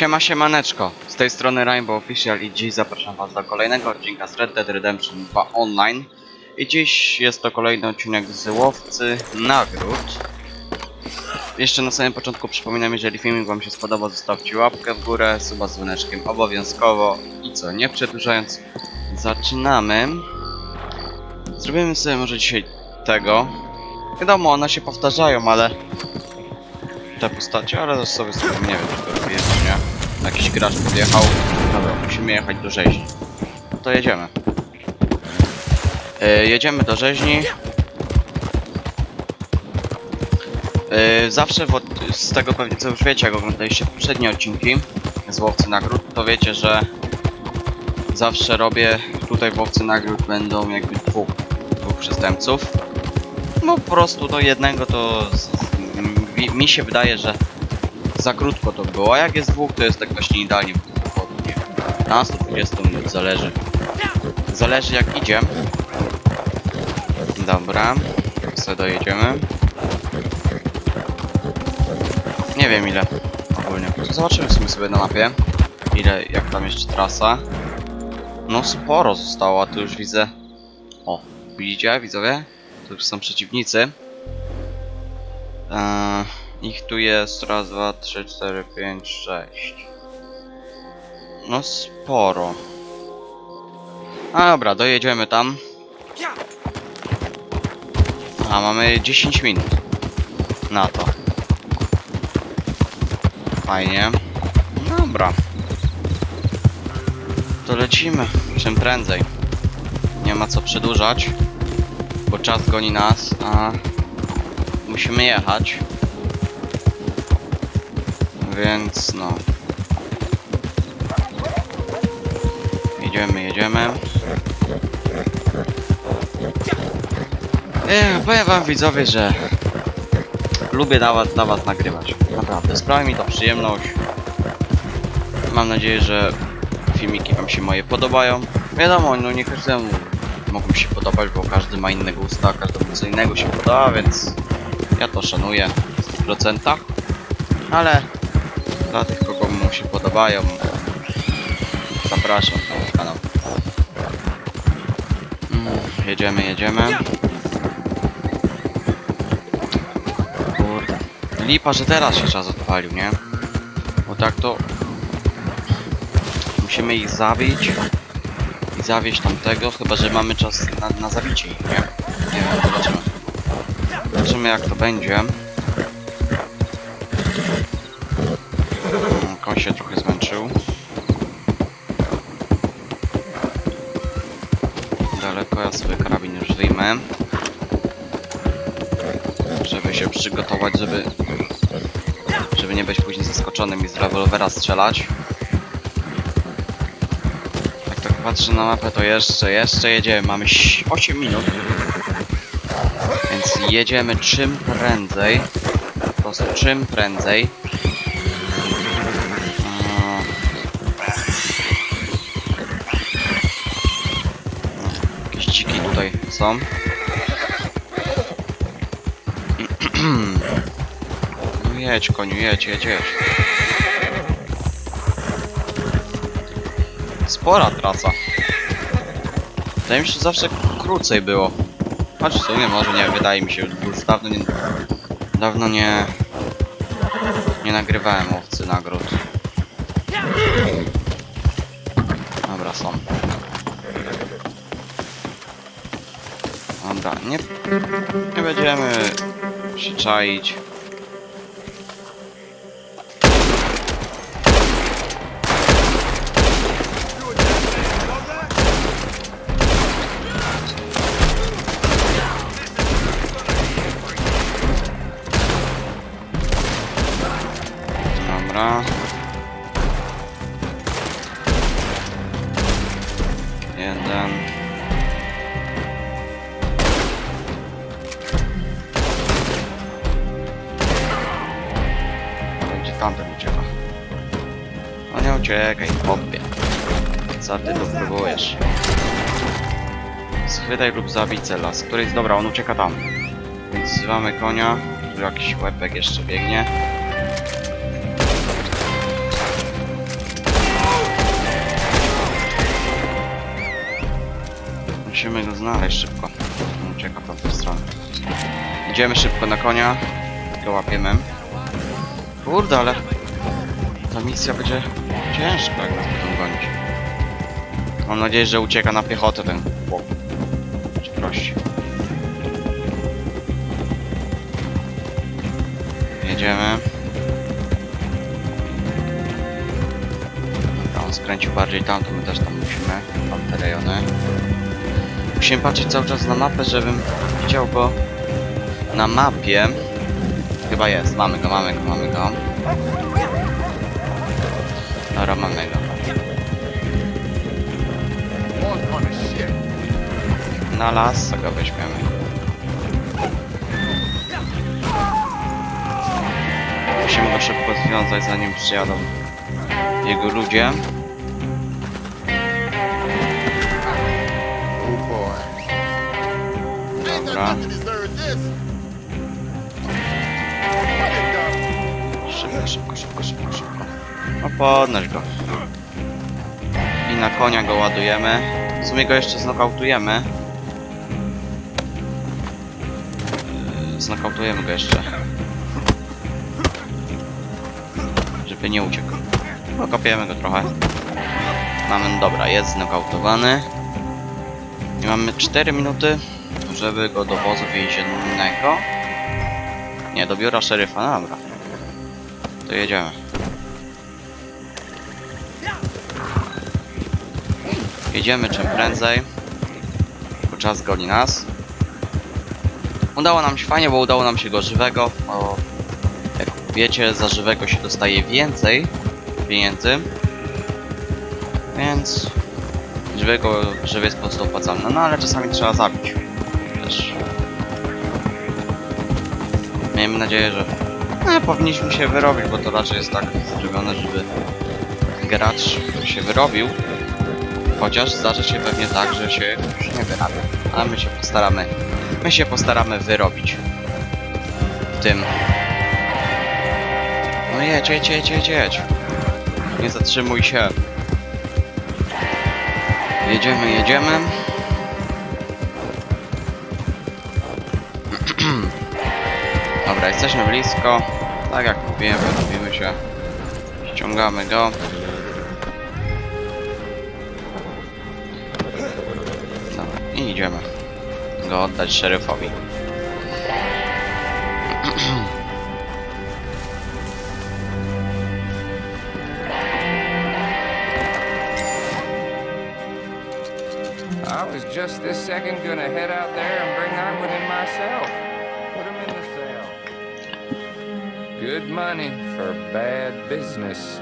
Siema siemaneczko, z tej strony Rainbow Official i dziś zapraszam was do kolejnego odcinka z Red Dead Redemption 2 Online. I dziś jest to kolejny odcinek z Łowcy Nagród. Jeszcze na samym początku przypominam, jeżeli filmik wam się spodobał zostawcie łapkę w górę, suba z dzwoneczkiem obowiązkowo. I co, nie przedłużając zaczynamy Zrobimy sobie może dzisiaj tego Wiadomo, one się powtarzają, ale te postacie, ale sobie sobie nie wiem, czy to jest, nie? Jakiś gracz podjechał. Dobra, musimy jechać do rzeźni. To jedziemy. Yy, jedziemy do rzeźni. Yy, zawsze w, z tego pewnie co już wiecie, jak oglądaliście poprzednie odcinki z Łowcy Nagród, to wiecie, że zawsze robię, tutaj w Łowcy Nagród będą jakby dwóch przestępców. No po prostu do jednego to z, z, mi, mi się wydaje, że za krótko to było, a jak jest dwóch, to jest tak właśnie idealnie po nie wiem, 15, 20 minut, zależy. Zależy jak idzie. Dobra, sobie dojedziemy. Nie wiem ile ogólnie. Zobaczymy w sumie sobie na mapie, ile, jak tam jeszcze trasa. No sporo zostało, a tu już widzę... O, widzicie widzowie? Tu już są przeciwnicy. Eee, ich tu jest raz, dwa, trzy, cztery, pięć, sześć. No sporo. A dobra, dojedziemy tam. A mamy 10 minut na to. Fajnie. Dobra. To lecimy czym prędzej. Nie ma co przedłużać, bo czas goni nas, a musimy jechać. Więc no. Jedziemy, jedziemy. Ech, powiem wam widzowie, że lubię dla was, dla was nagrywać. Naprawdę, sprawia mi to przyjemność. Mam nadzieję, że filmiki wam się moje podobają. Wiadomo, no nie każdemu mogą się podobać, bo każdy ma inne gusta, każdemu co innego się podoba, więc ja to szanuję w 100%. Ale dla tych, kogo mu się podobają, zapraszam na kanał. Mm, Jedziemy, jedziemy. Kurde. Lipa, że teraz się czas odpalił, nie? Bo tak to... Musimy ich zabić zawieść tamtego, chyba że mamy czas na, na zabicie ich, nie? Nie wiem, zobaczymy. Zobaczymy jak to będzie. Mm, Koń się trochę zmęczył. Daleko ja sobie karabin już wyjmę. Żeby się przygotować, żeby... Żeby nie być później zaskoczonym i z rewolwera strzelać. Patrzę na mapę, to jeszcze, jeszcze jedziemy. Mamy ś- 8 minut. Więc jedziemy czym prędzej. Po prostu czym prędzej. Jakieś dziki tutaj są. No jedź koniu, jedź, jedź, jedź. Spora trasa. Wydaje mi się, że zawsze krócej było. Choć w sumie może nie, wydaje mi się, już dawno nie... Dawno nie... Nie nagrywałem łowcy nagród. Dobra, są. Dobra, nie... Nie będziemy się czaić. Nie uciekaj, chłopie. Co ty tu próbujesz? Schwytaj lub zabij cela. Z której... Dobra, on ucieka tam. Więc wzywamy konia. Tu jakiś łepek jeszcze biegnie. Musimy go znaleźć szybko. On Ucieka w stronę. Idziemy szybko na konia. Go łapiemy. Kurde, ale ta misja będzie ciężka, jak będą gonić. Mam nadzieję, że ucieka na piechotę ten chłop. Czy prości. Jedziemy. Skręcił bardziej tam, to my też tam musimy. Tam te rejony. Musimy patrzeć cały czas na mapę, żebym widział go na mapie. Chyba jest, mamy go, mamy go, mamy go. Na las go weźmiemy. Musimy go szybko związać, zanim przyjadą jego ludzie. Dobra. to? Szybko, szybko, szybko, szybko, szybko. No podnoś go. I na konia go ładujemy. W sumie go jeszcze znokautujemy. Znokautujemy go jeszcze. Żeby nie uciekł. Pokopiemy go trochę. Mamy, dobra, jest znokautowany. I mamy 4 minuty, żeby go do wozu więziennego. Nie, do biura szeryfa, no dobra. To jedziemy. Jedziemy czym prędzej. Bo czas goni nas. Udało nam się fajnie, bo udało nam się go żywego. Bo jak wiecie, za żywego się dostaje więcej pieniędzy. Więc żywego żywy jest po prostu opłacalny. No ale czasami trzeba zabić. Też. Miejmy nadzieję, że no, powinniśmy się wyrobić, bo to raczej jest tak zrobione, żeby gracz się wyrobił. Chociaż zdarzy się pewnie tak, że się już nie wyrabia. A my się postaramy. My się postaramy wyrobić. W tym. No jedź, jedź, jedź, jedź, jedź. Nie zatrzymuj się. Jedziemy, jedziemy. Dobra, jesteśmy blisko. Tak jak mówiłem, wyrobimy się. Ściągamy go. Dobra, i idziemy go oddać szeryfowi. I was just this second gonna head out there and bring Iron in myself. Put him in the cell. Good money for bad business.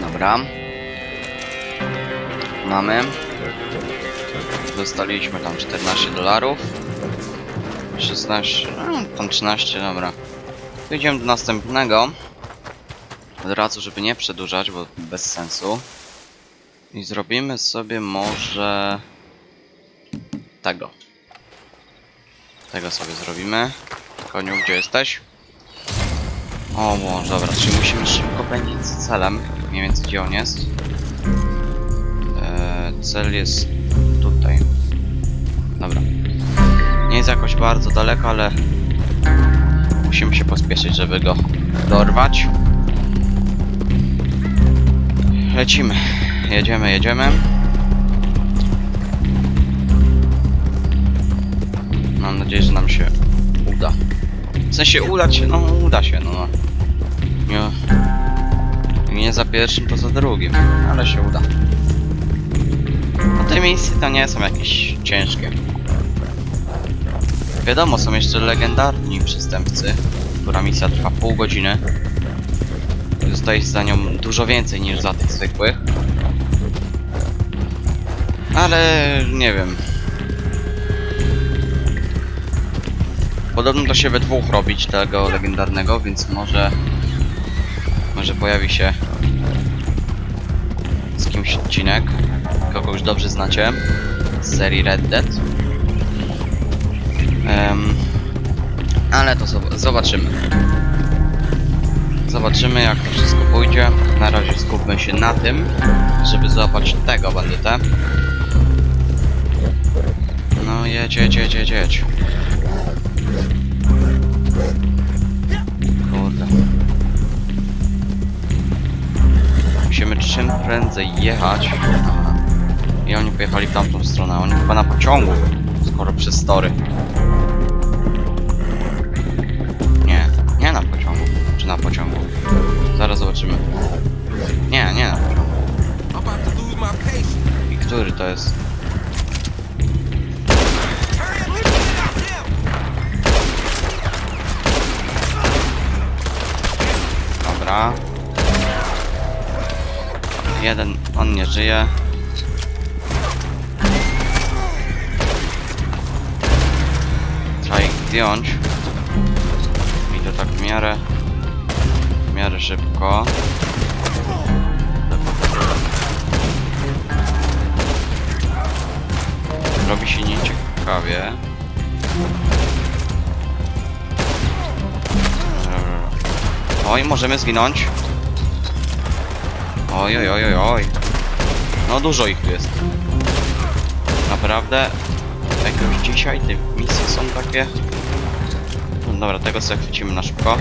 Dobra. Mamy. Dostaliśmy tam 14 dolarów. 16, no, tam 13, dobra. Idziemy do następnego. Od razu, żeby nie przedłużać, bo bez sensu. I zrobimy sobie może tego. Tego sobie zrobimy. Koniu, gdzie jesteś? O Boże, dobra, czyli musimy szybko pędzić z celem. Mniej więcej gdzie on jest. Eee, cel jest jest jakoś bardzo daleko, ale musimy się pospieszyć, żeby go dorwać. Lecimy. Jedziemy, jedziemy. Mam nadzieję, że nam się uda. W sensie udać się, no uda się, no. Nie, nie za pierwszym, to za drugim, ale się uda. No te misje to nie są jakieś ciężkie. Wiadomo, są jeszcze legendarni przestępcy, która misja trwa pół godziny. Dostajesz za nią dużo więcej niż za tych zwykłych. Ale nie wiem. Podobno to się we dwóch robić tego legendarnego, więc może może pojawi się z kimś odcinek. kogo już dobrze znacie z serii Red Dead. Em, ale to zob- zobaczymy. Zobaczymy jak to wszystko pójdzie. Na razie skupmy się na tym, żeby złapać tego bandytę. No jedź, jedź, jedź, jedź, jedź. Kurde. Musimy czym prędzej jechać. I oni pojechali w tamtą stronę. Oni chyba na pociągu, skoro przez tory. Na pociągu? Zaraz zobaczymy. Nie, nie. I który to jest? Dobra. Jeden, on nie żyje. Trzeba ich zdjąć. I to tak w miarę... Miarę szybko. Robi się nieciekawie. Oj, możemy zwinąć. Oj, oj, oj, oj. No dużo ich jest. Naprawdę. Jakoś dzisiaj te misje są takie. No dobra, tego sobie chwycimy na szybko.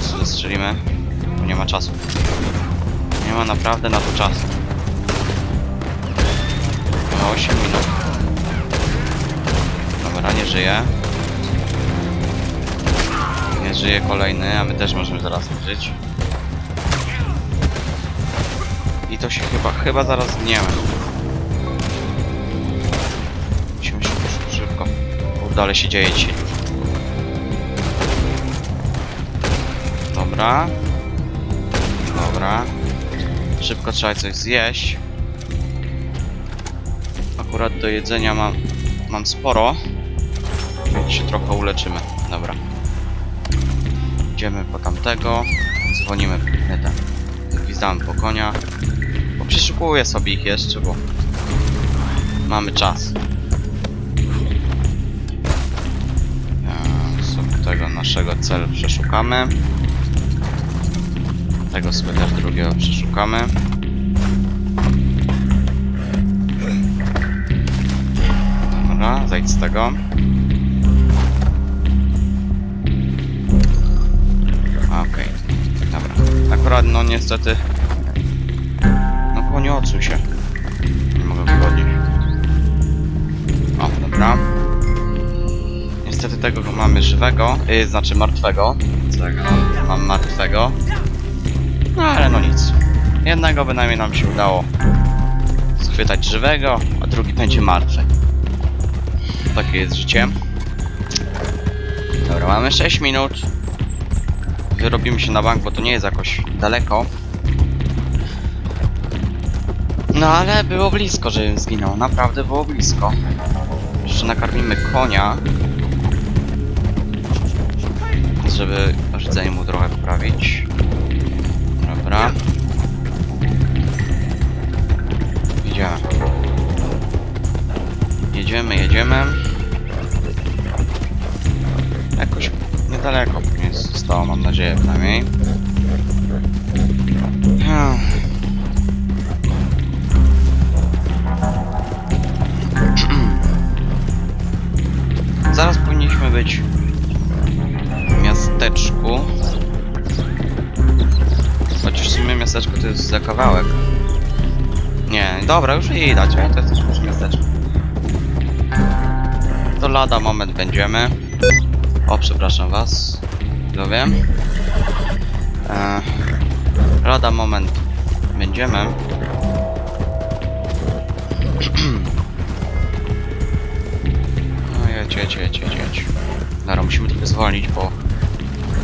Zestrzelimy? Bo nie ma czasu. Nie ma naprawdę na to czasu. Ma 8 minut. Dobra, nie żyje. Nie żyje kolejny, a my też możemy zaraz żyć. I to się chyba, chyba zaraz zgniemy. Musimy szybko, szybko. Kurde, ale się dzieje dzisiaj. Dobra. Dobra. Szybko trzeba coś zjeść. Akurat do jedzenia mam, mam sporo. Więc się trochę uleczymy. Dobra. Idziemy po tamtego. Dzwonimy ten. Gwizdamy po konia. Bo przeszukuję sobie ich jeszcze, bo mamy czas. Ja sobie tego naszego celu przeszukamy. Tego sobie też drugiego przeszukamy. Dobra, zejdź z tego. Okej, dobra. Akurat no niestety... No koniu odsuń się. Nie mogę wychodzić. O, dobra. Niestety tego mamy żywego, yy, znaczy martwego. Tego, mam martwego. No ale no nic. Jednego bynajmniej nam się udało schwytać żywego, a drugi będzie martwy. Takie jest życie. Dobra, mamy 6 minut. Wyrobimy się na bank, bo to nie jest jakoś daleko. No ale było blisko, żebym zginął. Naprawdę było blisko. Jeszcze nakarmimy konia. Żeby rdzenie mu trochę poprawić. Dobra. Idziemy. Jedziemy, jedziemy. Jakoś niedaleko pewnie zostało, mam nadzieję przynajmniej. Zaraz powinniśmy być w miasteczku. Chociaż w sumie miasteczko to jest za kawałek. Nie, dobra, już widać, nie? to jest już miasteczko. To lada moment będziemy. O, przepraszam was. Widzowie. E, lada moment będziemy. No jedź, jedź, jedź, jedź. Dobra, musimy trochę zwolnić, bo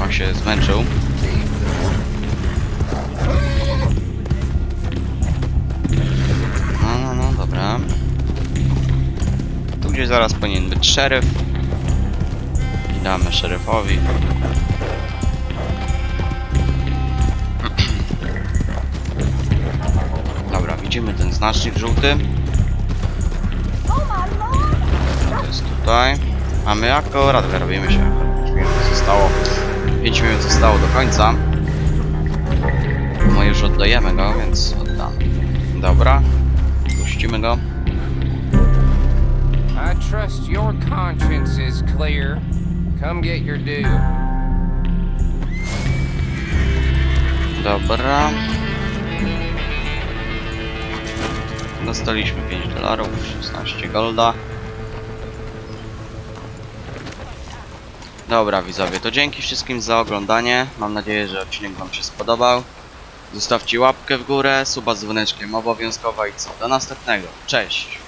on się zmęczył. Gdzieś zaraz powinien być szeryf. I damy szeryfowi. Dobra, widzimy. ten znacznik żółty. To jest tutaj. A my akurat wyrobimy się. 5 minut zostało. 5 minut zostało do końca. No już oddajemy go, więc oddam. Dobra. Puścimy go. Trust your conscience is clear. Come get your due. Dobra. Dostaliśmy 5 dolarów, 16 golda. Dobra widzowie, to dzięki wszystkim za oglądanie. Mam nadzieję, że odcinek wam się spodobał. Zostawcie łapkę w górę, suba z dzwoneczkiem obowiązkowa i co? Do następnego. Cześć!